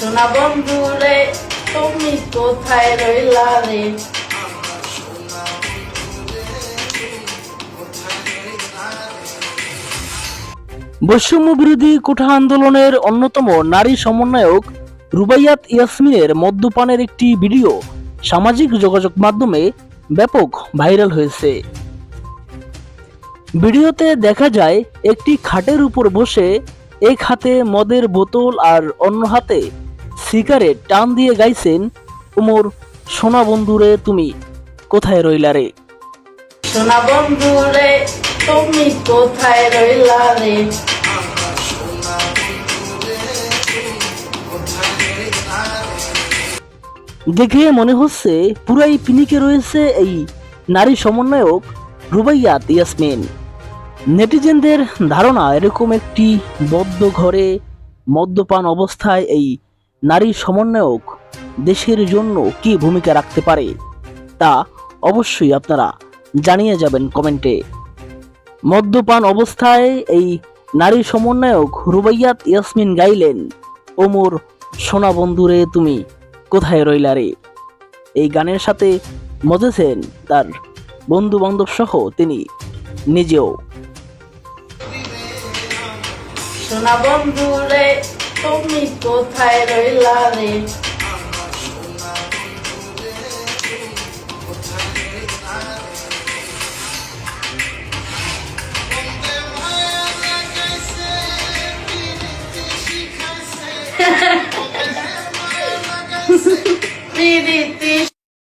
সোনা বন্ধু রে তুমি কোথায় রইলা রে? বৈষম্য বিরোধী কোঠা আন্দোলনের অন্যতম নারী সমন্বয়ক রুবাইয়াত ইয়াসমিনের মদ্যপানের একটি ভিডিও সামাজিক যোগাযোগ মাধ্যমে ব্যাপক ভাইরাল হয়েছে। ভিডিওতে দেখা যায়, একটি খাটের উপর বসে এক হাতে মদের বোতল আর অন্য হাতে সিগারেট টান দিয়ে গাইছেন উমর সোনা বন্ধুরে তুমি। কোথায় রইলা রে? সোনা বন্ধু রে তুমি কোথায় রইলা রে? দেখে মনে হচ্ছে পুরাই পিনিকে রয়েছে এই নারী সমন্বয়ক রুবাইয়াত ইয়াসমিন। নেটিজেনদের ধারণা এরকম একটি বদ্ধ ঘরে মদ্যপান অবস্থায় এই নারী সমন্বয়ক দেশের জন্য কি ভূমিকা রাখতে পারে, তা অবশ্যই আপনারা জানিয়ে যাবেন কমেন্টে। মদ্যপান অবস্থায় এই নারী সমন্বয়ক রুবাইয়াত ইয়াসমিন গাইলেন, ওমর, সোনা বন্ধুরে তুমি, কোথায় রইলা রে? এই গানের সাথে মজেছেন তার বন্ধু বান্ধব সহ তিনি নিজেও। সোনা বন্ধু রে তুমি কোথায় রইলা রে দিদি